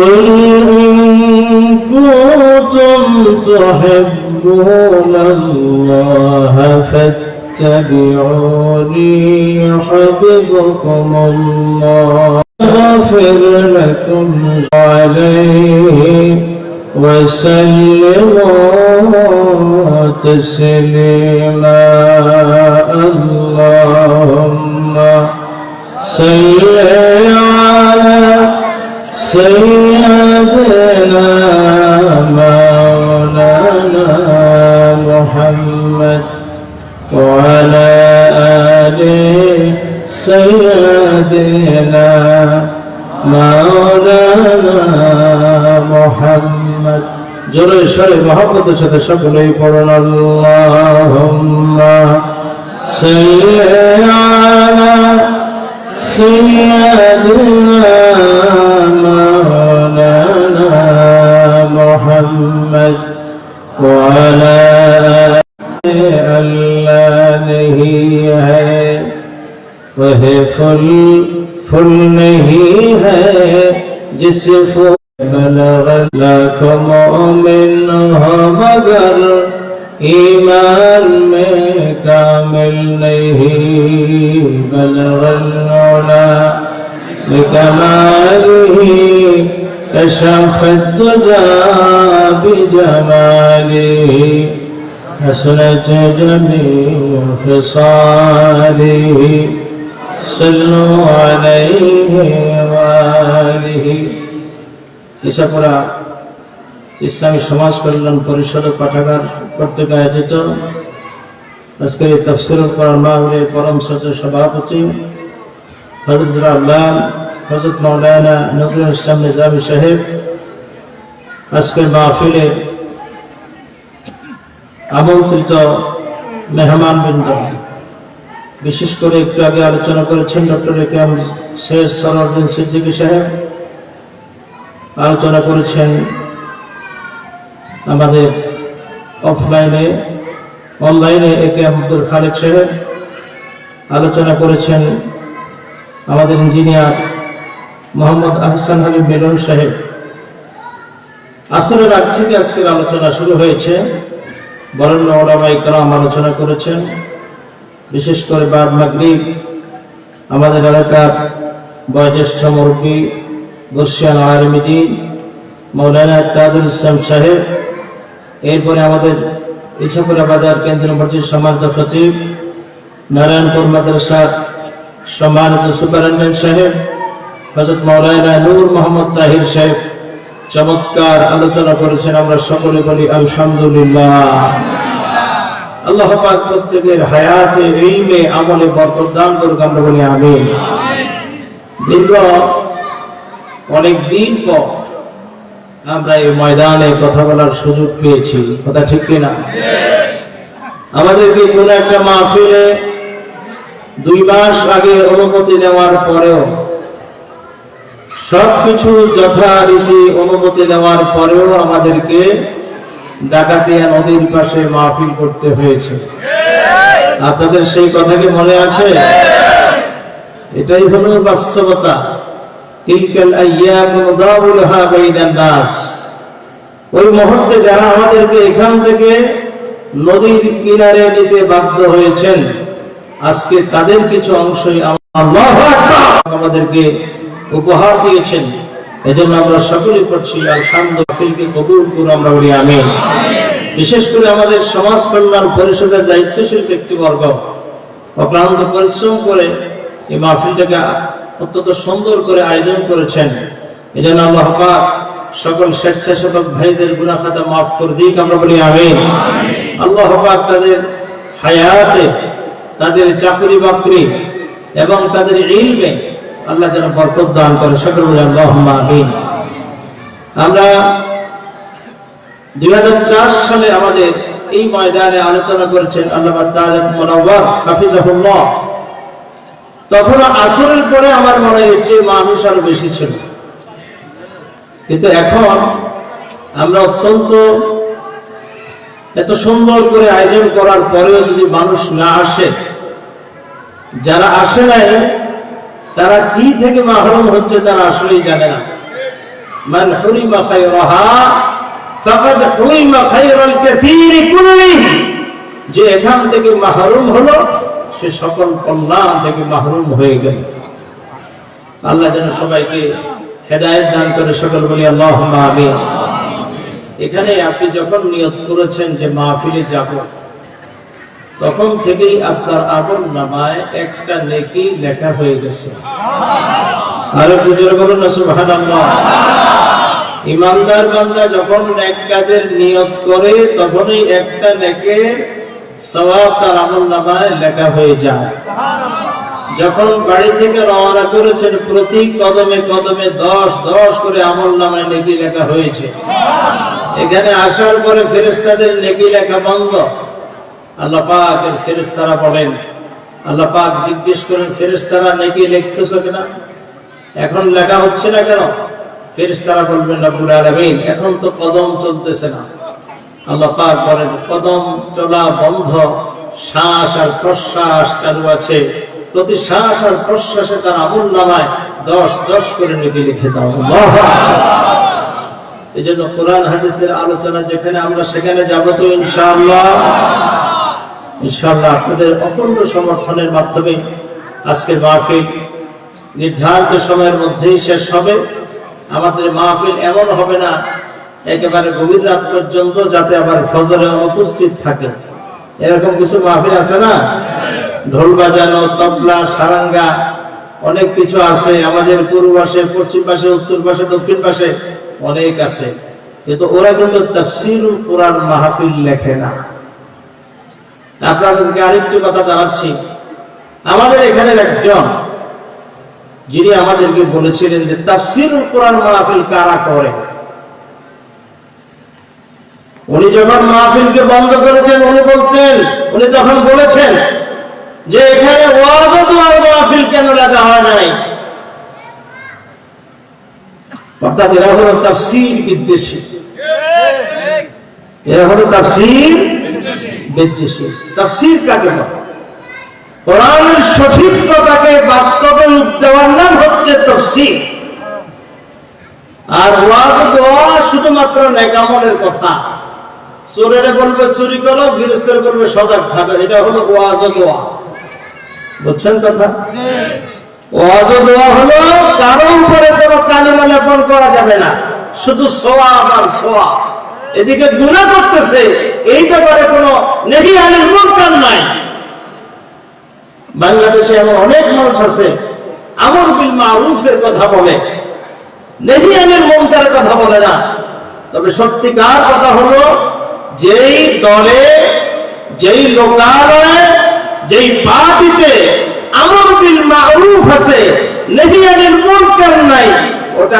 قل إن كنتم تحبون الله فاتبعوني يحببكم الله. يغفر لكم عليه وسلموا تسليما. اللهم صل مولانا محمد জোরে সরে মহাপদের সাথে সকলেই পড়ুন আল্লাহুম্মা সাল্লাল্লাহু সাইয়্যিদিনা মাওলানা মুহাম্মদ ওয়া আলা আলিহি ওয়া فل نہیں ہے جس فل لا مومن ہو مگر ایمان میں کامل نہیں بلغل كشف الدجا بجماله حسنة جميع خصاله صلوا عليه وآله ইসাপুরা ইসলামী সমাজ কল্যাণ পরিষদ পাঠাগার কর্তৃক আয়োজিত আজকের এই তফসিল করার মাহরে পরম সচ সভাপতি হজরত আল্লাহ হজরত মৌলানা নজরুল ইসলাম নিজামী সাহেব আজকের মাহফিলে আমন্ত্রিত মেহমান বৃন্দ বিশেষ করে একটু আগে আলোচনা করেছেন doctor A K M Sheikh Sanauddin Siddiqui সাহেব। আলোচনা করেছেন আমাদের অফলাইনে, অনলাইনে এ কে আব্দুল খালেক সাহেব। আলোচনা করেছেন আমাদের ইঞ্জিনিয়ার মোহাম্মদ আহসান হাবিব মিলন সাহেব। আসরের আগ থেকে আজকের আলোচনা শুরু হয়েছে। বরেণ্য ওলামা ইকরাম আলোচনা করেছেন। বিশেষ করে বাদ মাগরিব আমাদের এলাকার বয়োজ্যেষ্ঠ মুরব্বী বর্ষিয়ান আলমিদি মৌলানা তাদুল ইসলাম সাহেব, এরপরে আমাদের ইছাপুরা বাজার কেন্দ্রীয় মসজিদ সমাজ খতিব নারায়ণপুর মাদ্রাসার সম্মানিত সুপারিনটেন্ডেন্ট সাহেব হজরত মৌলানা নূর মোহাম্মদ তাহির সাহেব, চমৎকার আলোচনা করেছেন আমরা সকলে বলি আলহামদুলিল্লাহ। আল্লাহ পাক প্রত্যেকের হায়াতে ইলমে আমলে বরকত দান করুক আমরা বলি আমিন। দীর্ঘ অনেক দিন পর আমরা এই ময়দানে কথা বলার সুযোগ পেয়েছি। কথা ঠিক কিনা? আমাদেরকে কোন একটা মাহফিলে দুই মাস আগে অনুমতি নেওয়ার পরেও, সবকিছু যথারীতি অনুমতি নেওয়ার পরেও আমাদেরকে ডাকাতিয়া নদীর পাশে মাহফিল করতে হয়েছে। আপনাদের সেই কথা কি মনে আছে? এটাই হলো বাস্তবতা। ওই মুহূর্তে যারা আমাদেরকে এখান থেকে নদীর কিনারে বাধ্য হয়েছেন, আজকে তাদের কিছু আমাদেরকে উপহার দিয়েছেন। এজন্য আমরা সকলে করছি আলহামদুলিল্লাহকে কবুল করে আমরা বলি আমিন। বিশেষ করে আমাদের সমাজ কল্যাণ পরিষদের দায়িত্বশীল ব্যক্তিবর্গ, অক্লান্ত পরিশ্রম করে এই মাহফিলটাকে অত্যন্ত সুন্দর করে আয়োজন করেছেন। এই জন্য আল্লাহ পাক সকল স্বেচ্ছাসেবক ভাইদের গুনাহ খাতা মাফ করে দিক, আমরা বলি আমিন। আল্লাহ পাক তাদের হায়াতে, তাদের চাকরি বাকরি এবং তাদের ইলমে আল্লাহ যেন বরকত দান করে। সকল আমরা দু হাজার চার সালে আমাদের এই ময়দানে আলোচনা করেছেন আল্লাহ তখন আসরের পরে আমার মনে হচ্ছে মানুষ আরও বেশি ছিল। কিন্তু এখন আমরা অত্যন্ত এত সুন্দর করে আয়োজন করার পরেও যদি মানুষ না আসে, যারা আসে নাই তারা কি থেকে মাহরুম হচ্ছে তারা আসলেই জানে না। মান হুরিমা খায়রাহা, ফাকাদ হুরিমা খায়রাল কাসীর কুল্লিহি। যে এখান থেকে মাহরুম হলো, সে সকল কল্যাণ থেকে মাহরুম হয়ে গেল। আল্লাহ যেন সবাইকে হেদায়েত দান করে সকল বলি আল্লাহ আমিন। এখানে আপনি যখন নিয়ত করেছেন যে মাহফিলে যাব তখন থেকেই আপনার আমল নামায় একটা নেকি লেখা হয়ে গেছে। আরে পুজোর বলুন না, সুবহানাল্লাহ। ইমানদার বান্দা যখন এক কাজের নিয়ত করে, তখনই একটা নেকে সওয়াব তার আমল নামায় লেখা হয়ে যায়। যখন বাড়ি থেকে রওনা করেছেন, প্রতি কদমে কদমে দশ দশ করে আমল নামায় নেকি লেখা হয়েছে। এখানে আসার পরে ফেরেস্তাদের নেকি লেখা বন্ধ। আল্লাহ ফেরেস্তারা বলেন, আল্লাহ পাক জিজ্ঞেস করেন ফেরেস্তারা নেকি লিখতেছ কিনা? এখন লেখা হচ্ছে না কেন? ফেরেস্তারা বলবেন এখন তো কদম চলতেছে না। আল্লাহ পাক বলেন, কদম চলা বন্ধ, শ্বাস আর প্রশ্বাস চালু আছে। প্রতি শ্বাস আর প্রশ্বাসে তার আমল নামায় দশ দশ করে নেকি লিখে দাও। এই জন্য কোরআন হাদিসের আলোচনা যেখানে আমরা, সেখানে যাব তো ইনশাআল্লাহ। ইনশাআল্লাহ আপনাদের অখণ্ড সমর্থনের মাধ্যমে আজকের মাহফিল নির্ধারিত সময়ের মধ্যেই শেষ হবে। আমাদের মাহফিল এমন হবে না, একেবারে গভীর রাত পর্যন্ত যাতে আবার ফজরে অনুপস্থিত থাকে। এরকম কিছু মাহফিল আছে না? ঢোল বাজানো, তবলা, সারাঙ্গা, অনেক কিছু আছে। আমাদের পূর্ব পাশে, পশ্চিম পাশে, উত্তর পাশে, দক্ষিণ পাশে অনেক আছে। কিন্তু ওরা কিন্তু তফসিরুল কোরআন মাহফিল লেখে না। আপনাদেরকে আরেকটি কথা জানাচ্ছি। আমাদের এখানে একজন, যিনি আমাদেরকে বলেছিলেন যে তাফসিরুল কোরআন মাহফিল কারা করে? উনি যখন মাহফিলকে বন্ধ করেছেন, উনি বলতেন, উনি তখন বলেছেন যে এখানে মাহফিল কেন রাখা হয় নাই? অর্থাৎ এরা হলো তাফসির বিদ্বেষী। এরা হলো তাফসির আর শুধুমাত্র নেকামলের কথা। বলবে, চুরি করো গৃহস্থের বলবে, সজাগ থাকো। এটা হলো ওয়াজ দোয়া বুঝছেন কথা? ওয়াজ দোয়া হলো, কারও উপরে কোনো কালিমা লেপন করা যাবে না। শুধু সোয়া আর সোয়া এদিকে গুণা করতেছে। এই ব্যাপারে কোনো নেহি আলীর মুনকার নাই। বাংলাদেশে এমন অনেক মানুষ আছে, আমর বিল মারুফের কথা বলে। নেহি আলীর মুনকার কথা বলে না। তবে সত্যিকার কথা হলো, যেই দলে, যেই লোকালয়ে, যেই পার্টিতে আমর বিল মারুফ আছে নেহি আলীর মুনকার নাই, ওটা